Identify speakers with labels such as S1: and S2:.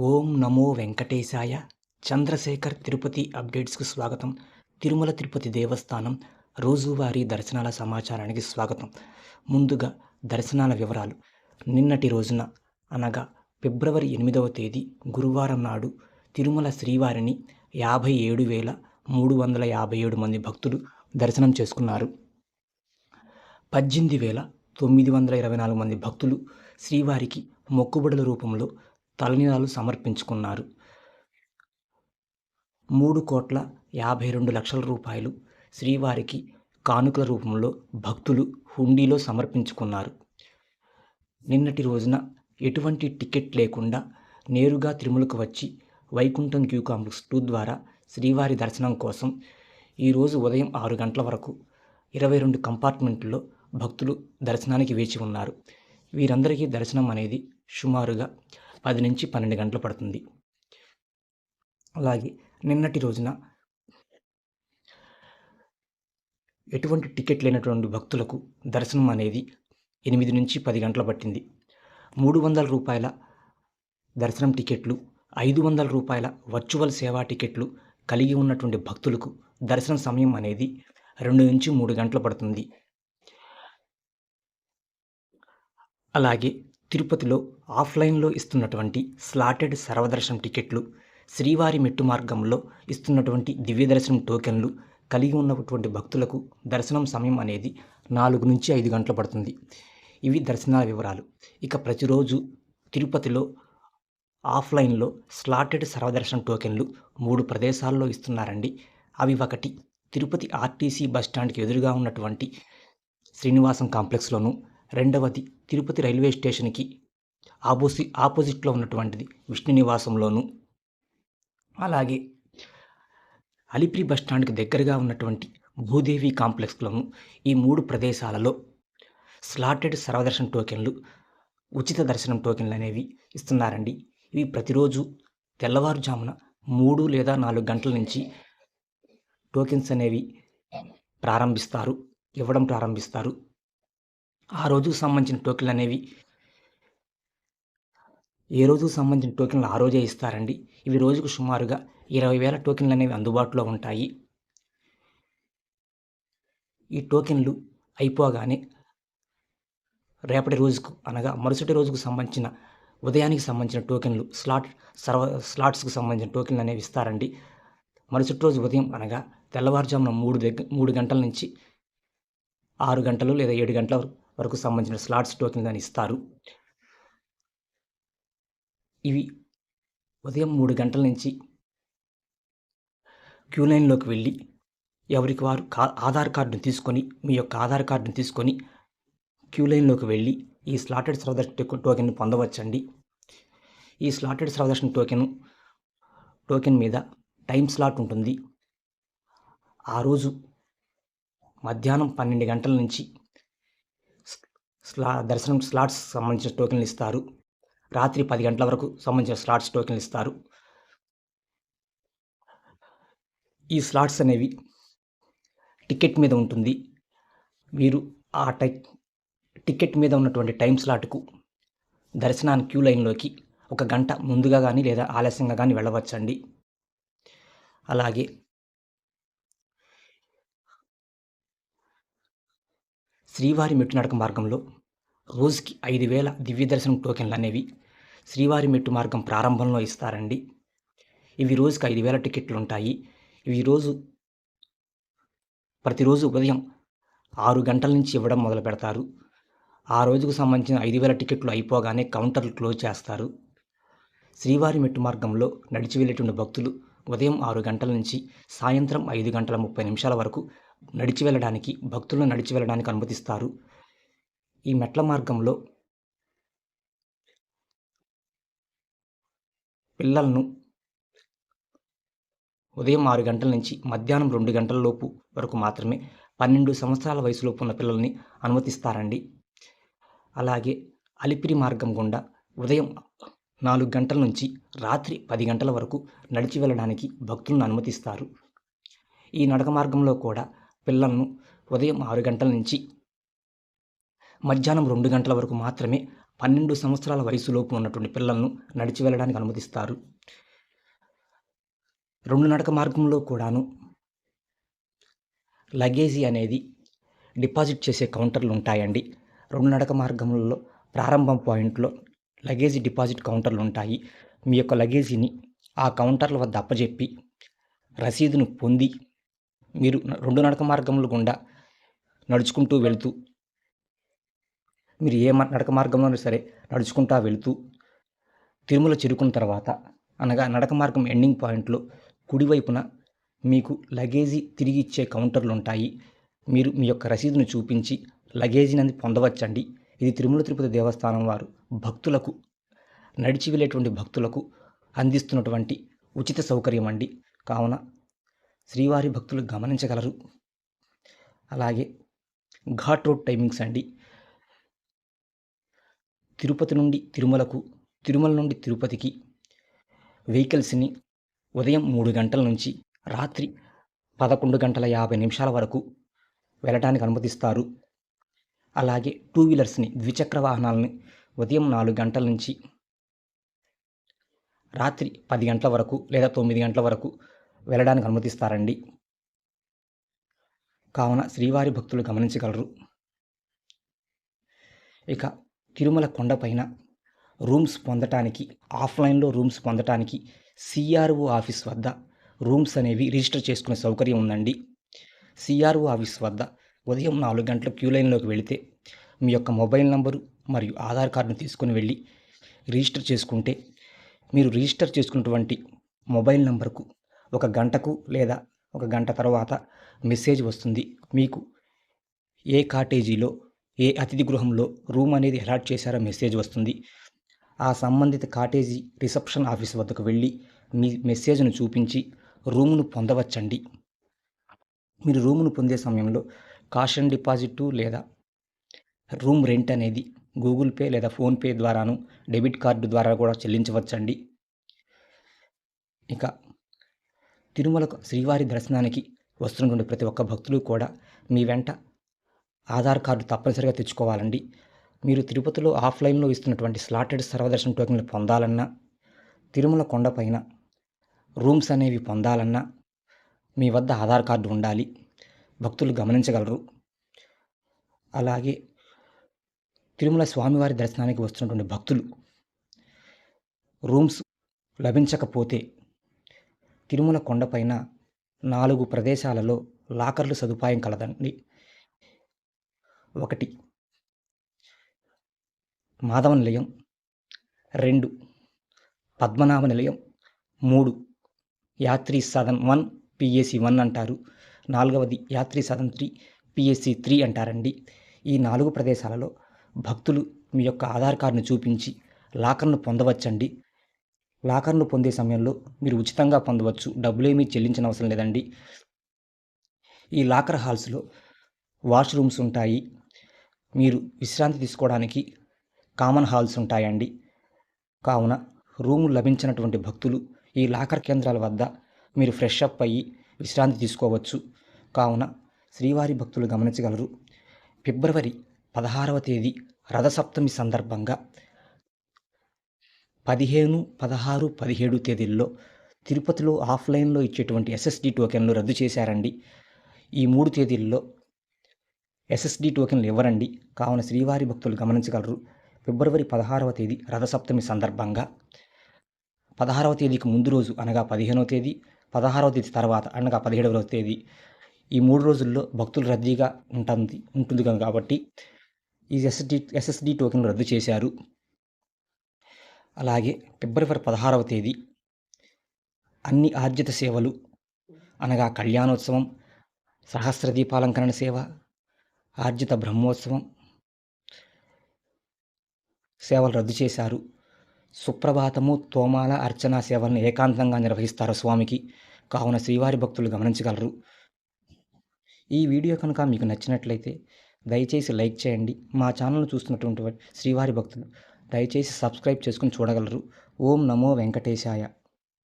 S1: ఓం నమో వెంకటేశాయ. చంద్రశేఖర్ తిరుపతి అప్డేట్స్కు స్వాగతం. తిరుమల తిరుపతి దేవస్థానం రోజువారీ దర్శనాల సమాచారానికి స్వాగతం. ముందుగా దర్శనాల వివరాలు. నిన్నటి రోజున అనగా ఫిబ్రవరి ఎనిమిదవ తేదీ గురువారం నాడు తిరుమల శ్రీవారిని యాభై ఏడు వేల మూడు వందల యాభై ఏడు మంది భక్తులు దర్శనం చేసుకున్నారు. పద్దెనిమిది వేల తొమ్మిది వందల ఇరవై నాలుగు మంది భక్తులు శ్రీవారికి మొక్కుబడుల రూపంలో తలనీలాలు సమర్పించుకున్నారు. మూడు కోట్ల యాభై రెండు లక్షల రూపాయలు శ్రీవారికి కానుకల రూపంలో భక్తులు హుండీలో సమర్పించుకున్నారు. నిన్నటి రోజున ఎటువంటి టికెట్ లేకుండా నేరుగా తిరుమలకు వచ్చి వైకుంఠం క్యూ కాంప్లెక్స్ టూ ద్వారా శ్రీవారి దర్శనం కోసం ఈరోజు ఉదయం ఆరు గంటల వరకు ఇరవై రెండు కంపార్ట్మెంట్లో భక్తులు దర్శనానికి వేచి ఉన్నారు. వీరందరికీ దర్శనం అనేది సుమారుగా పది నుంచి పన్నెండు గంటలు పడుతుంది. అలాగే నిన్నటి రోజున ఎటువంటి టికెట్ లేనటువంటి భక్తులకు దర్శనం అనేది ఎనిమిది నుంచి పది గంటలు పట్టింది. మూడు వందల రూపాయల దర్శనం టికెట్లు ఐదు వందల రూపాయల వర్చువల్ సేవా టికెట్లు కలిగి ఉన్నటువంటి భక్తులకు దర్శనం సమయం అనేది రెండు నుంచి మూడు గంటలు పడుతుంది. అలాగే తిరుపతిలో ఆఫ్లైన్లో ఇస్తున్నటువంటి స్లాటెడ్ సర్వదర్శనం టికెట్లు శ్రీవారి మెట్టు మార్గంలో ఇస్తున్నటువంటి దివ్య దర్శనం టోకెన్లు కలిగి ఉన్నటువంటి భక్తులకు దర్శనం సమయం అనేది నాలుగు నుంచి ఐదు గంటలు పడుతుంది. ఇవి దర్శనాల వివరాలు. ఇక ప్రతిరోజు తిరుపతిలో ఆఫ్లైన్లో స్లాటెడ్ సర్వదర్శనం టోకెన్లు మూడు ప్రదేశాల్లో ఇస్తున్నారండి. అవి ఒకటి తిరుపతి ఆర్టీసీ బస్టాండ్కి ఎదురుగా ఉన్నటువంటి శ్రీనివాసం కాంప్లెక్స్లోను రెండవది తిరుపతి రైల్వే స్టేషన్కి ఆపోసి ఆపోజిట్లో ఉన్నటువంటిది విష్ణు నివాసంలోను. అలాగే అలిపిరి బస్టాండ్కి దగ్గరగా ఉన్నటువంటి భూదేవి కాంప్లెక్స్లోను ఈ మూడు ప్రదేశాలలో స్లాటెడ్ సర్వదర్శన టోకెన్లు ఉచిత దర్శనం టోకెన్లు అనేవి ఇస్తున్నారండి. ఇవి ప్రతిరోజు తెల్లవారుజామున మూడు లేదా నాలుగు గంటల నుంచి టోకెన్స్ అనేవి ప్రారంభిస్తారు ఇవ్వడం ప్రారంభిస్తారు. ఆ రోజుకు సంబంధించిన టోకెన్లు అనేవి. ఏ రోజుకు సంబంధించిన టోకెన్లు ఆ రోజే ఇస్తారండి. ఇవి రోజుకు సుమారుగా ఇరవై వేల టోకెన్లు అనేవి అందుబాటులో ఉంటాయి. ఈ టోకెన్లు అయిపోగానే రేపటి రోజుకు అనగా మరుసటి రోజుకు సంబంధించిన ఉదయానికి సంబంధించిన టోకెన్లు స్లాట్ సర్వ స్లాట్స్కు సంబంధించిన టోకెన్లు అనేవి ఇస్తారండి. మరుసటి రోజు ఉదయం అనగా తెల్లవారుజామున మూడు దగ్గర మూడు గంటల నుంచి ఆరు గంటలు లేదా ఏడు గంటల వరకు సంబంధించిన స్లాట్స్ టోకెన్ కానీ ఇస్తారు. ఇవి ఉదయం మూడు గంటల నుంచి క్యూ లైన్లోకి వెళ్ళి ఎవరికి వారు కా ఆధార్ కార్డును తీసుకొని మీ యొక్క ఆధార్ కార్డును తీసుకొని క్యూ లైన్లోకి వెళ్ళి ఈ స్లాటెడ్ సర్వదర్శన టోకెన్ పొందవచ్చండి. ఈ స్లాటెడ్ సర్వదర్శన టోకెన్ టోకెన్ మీద టైం స్లాట్ ఉంటుంది. ఆ రోజు మధ్యాహ్నం పన్నెండు గంటల నుంచి స్లా దర్శనం స్లాట్స్ సంబంధించిన టోకెన్లు ఇస్తారు. రాత్రి పది గంటల వరకు సంబంధించిన స్లాట్స్ టోకెన్లు ఇస్తారు. ఈ స్లాట్స్ అనేవి టికెట్ మీద ఉంటుంది. మీరు ఆ టై టికెట్ మీద ఉన్నటువంటి టైం స్లాట్కు దర్శనాన్ని క్యూ లైన్లోకి ఒక గంట ముందుగా కానీ లేదా ఆలస్యంగా కానీ వెళ్ళవచ్చండి. అలాగే శ్రీవారి మెట్టు నడక మార్గంలో రోజుకి ఐదు వేల దివ్య దర్శనం టోకెన్లు అనేవి శ్రీవారి మెట్టు మార్గం ప్రారంభంలో ఇస్తారండి. ఇవి రోజుకి ఐదు వేల టికెట్లు ఉంటాయి. ఇవి రోజు ప్రతిరోజు ఉదయం ఆరు గంటల నుంచి ఇవ్వడం మొదలు పెడతారు. ఆ రోజుకు సంబంధించిన ఐదు వేల టికెట్లు అయిపోగానే కౌంటర్లు క్లోజ్ చేస్తారు. శ్రీవారి మెట్టు మార్గంలో నడిచి వెళ్ళేటువంటి భక్తులు ఉదయం ఆరు గంటల నుంచి సాయంత్రం ఐదు గంటల ముప్పై నిమిషాల వరకు నడిచి వెళ్ళడానికి భక్తులను నడిచి వెళ్ళడానికి అనుమతిస్తారు. ఈ మెట్ల మార్గంలో పిల్లలను ఉదయం ఆరు గంటల నుంచి మధ్యాహ్నం రెండు గంటల లోపు వరకు మాత్రమే పన్నెండు సంవత్సరాల వయసులోపు ఉన్న పిల్లల్ని అనుమతిస్తారండి. అలాగే అలిపిరి మార్గం గుండా ఉదయం నాలుగు గంటల నుంచి రాత్రి పది గంటల వరకు నడిచి వెళ్ళడానికి భక్తులను అనుమతిస్తారు. ఈ నడక మార్గంలో కూడా పిల్లలను ఉదయం ఆరు గంటల నుంచి మధ్యాహ్నం రెండు గంటల వరకు మాత్రమే పన్నెండు సంవత్సరాల వయసులోపు ఉన్నటువంటి పిల్లలను నడిచి వెళ్ళడానికి అనుమతిస్తారు. రెండు నడక మార్గంలో కూడాను లగేజీ అనేది డిపాజిట్ చేసే కౌంటర్లు ఉంటాయండి. రెండు నడక మార్గంలో ప్రారంభం పాయింట్లో లగేజీ డిపాజిట్ కౌంటర్లు ఉంటాయి. మీ యొక్క లగేజీని ఆ కౌంటర్ల వద్ద అప్పజెప్పి రసీదును పొంది మీరు రెండు నడక మార్గముల గుండా నడుచుకుంటూ వెళుతూ మీరు ఏ నడక మార్గంలో సరే నడుచుకుంటా వెళుతూ తిరుమల చేరుకున్న తర్వాత అనగా నడక మార్గం ఎండింగ్ పాయింట్లో కుడివైపున మీకు లగేజీ తిరిగి ఇచ్చే కౌంటర్లు ఉంటాయి. మీరు మీ యొక్క రసీదును చూపించి లగేజీని పొందవచ్చండి. ఇది తిరుమల తిరుపతి దేవస్థానం వారు భక్తులకు నడిచి వెళ్ళేటువంటి భక్తులకు అందిస్తున్నటువంటి ఉచిత సౌకర్యం అండి కావున శ్రీవారి భక్తులు గమనించగలరు. అలాగే ఘాట్ రోడ్ టైమింగ్స్ అండి. తిరుపతి నుండి తిరుమలకు తిరుమల నుండి తిరుపతికి వెహికల్స్ని ఉదయం మూడు గంటల నుంచి రాత్రి పదకొండు గంటల యాభై నిమిషాల వరకు వెళ్ళడానికి అనుమతిస్తారు. అలాగే టూ వీలర్స్ని ద్విచక్ర వాహనాలని ఉదయం నాలుగు గంటల నుంచి రాత్రి పది గంటల వరకు లేదా తొమ్మిది గంటల వరకు వెళ్ళడానికి అనుమతిస్తారండి. కావున శ్రీవారి భక్తులు గమనించగలరు. ఇక తిరుమల కొండపైన రూమ్స్ పొందటానికి ఆఫ్లైన్లో రూమ్స్ పొందటానికి సిఆర్ఓ ఆఫీస్ వద్ద రూమ్స్ అనేవి రిజిస్టర్ చేసుకునే సౌకర్యం ఉందండి. సిఆర్ఓ ఆఫీస్ వద్ద ఉదయం నాలుగు గంటల క్యూ లైన్లోకి వెళితే మీ యొక్క మొబైల్ నంబరు మరియు ఆధార్ కార్డును తీసుకుని వెళ్ళి రిజిస్టర్ చేసుకుంటే మీరు రిజిస్టర్ చేసుకున్నటువంటి మొబైల్ నంబర్కు ఒక గంటకు లేదా ఒక గంట తర్వాత మెసేజ్ వస్తుంది. మీకు ఏ కాటేజీలో ఏ అతిథి గృహంలో రూమ్ అనేది అలాట్ చేశారో మెసేజ్ వస్తుంది. ఆ సంబంధిత కాటేజీ రిసెప్షన్ ఆఫీస్ వద్దకు వెళ్ళి మీ మెసేజ్ను చూపించి రూమును పొందవచ్చండి. మీరు రూమును పొందే సమయంలో కాషన్ డిపాజిట్ లేదా రూమ్ రెంట్ అనేది గూగుల్ పే లేదా ఫోన్పే ద్వారాను డెబిట్ కార్డు ద్వారా కూడా చెల్లించవచ్చండి. ఇక తిరుమలకు శ్రీవారి దర్శనానికి వస్తున్నటువంటి ప్రతి ఒక్క భక్తులు కూడా మీ వెంట ఆధార్ కార్డు తప్పనిసరిగా తెచ్చుకోవాలండి. మీరు తిరుపతిలో ఆఫ్లైన్లో ఇస్తున్నటువంటి స్లాటెడ్ సర్వదర్శన టోకెన్లు పొందాలన్నా తిరుమల కొండపైన రూమ్స్ అనేవి పొందాలన్నా మీ వద్ద ఆధార్ కార్డు ఉండాలి. భక్తులు గమనించగలరు. అలాగే తిరుమల స్వామివారి దర్శనానికి వస్తున్నటువంటి భక్తులు రూమ్స్ లభించకపోతే తిరుమల కొండపైన నాలుగు ప్రదేశాలలో లాకర్లు సదుపాయం కలదండి. ఒకటి. మాధవ నిలయం. రెండు. పద్మనాభ నిలయం. మూడు. Yatri Sadan one PSC one అంటారు. నాలుగవది Yatri Sadan three PSC three అంటారండి. ఈ నాలుగు ప్రదేశాలలో భక్తులు మీ యొక్క ఆధార్ కార్డును చూపించి లాకర్ను పొందవచ్చండి. లాకర్ను పొందే సమయంలో మీరు ఉచితంగా పొందవచ్చు. డబ్బులేమీ చెల్లించిన అవసరం లేదండి. ఈ లాకర్ హాల్స్లో వాష్రూమ్స్ ఉంటాయి. మీరు విశ్రాంతి తీసుకోవడానికి కామన్ హాల్స్ ఉంటాయండి. కావున రూము లభించినటువంటి భక్తులు ఈ లాకర్ కేంద్రాల వద్ద మీరు ఫ్రెష్ అప్ అయ్యి విశ్రాంతి తీసుకోవచ్చు. కావున శ్రీవారి భక్తులు గమనించగలరు. ఫిబ్రవరి పదహారవ తేదీ రథసప్తమి సందర్భంగా పదిహేను పదహారు పదిహేడు తేదీల్లో తిరుపతిలో ఆఫ్లైన్లో ఇచ్చేటువంటి ఎస్ఎస్డి టోకెన్లు రద్దు చేశారండి. ఈ మూడు తేదీల్లో ఎస్ఎస్డి టోకెన్లు ఇవ్వరండి. కావున శ్రీవారి భక్తులు గమనించగలరు. ఫిబ్రవరి పదహారవ తేదీ రథసప్తమి సందర్భంగా. పదహారవ తేదీకి ముందు రోజు అనగా పదిహేనవ తేదీ పదహారవ తేదీ తర్వాత అనగా పదిహేడవ తేదీ. ఈ మూడు రోజుల్లో భక్తులు రద్దీగా ఉంటుంది ఉంటుంది కాబట్టి ఈ ఎస్ఎస్డి ఎస్ఎస్డి టోకెన్లు రద్దు చేశారు. అలాగే ఫిబ్రవరి పదహారవ తేదీ అన్ని ఆర్జిత సేవలు అనగా కళ్యాణోత్సవం సహస్ర దీపాలంకరణ సేవ ఆర్జిత బ్రహ్మోత్సవం సేవలు రద్దు చేశారు. సుప్రభాతము తోమాల అర్చన సేవలను ఏకాంతంగా నిర్వహిస్తారు స్వామికి? కావున శ్రీవారి భక్తులు గమనించగలరు. ఈ వీడియో కనుక మీకు నచ్చినట్లయితే దయచేసి లైక్ చేయండి. మా ఛానల్ చూస్తున్నటువంటి శ్రీవారి భక్తులు దయచేసి సబ్స్క్రైబ్ చేసుకుని చూడగలరు. ఓం నమో వెంకటేశాయ.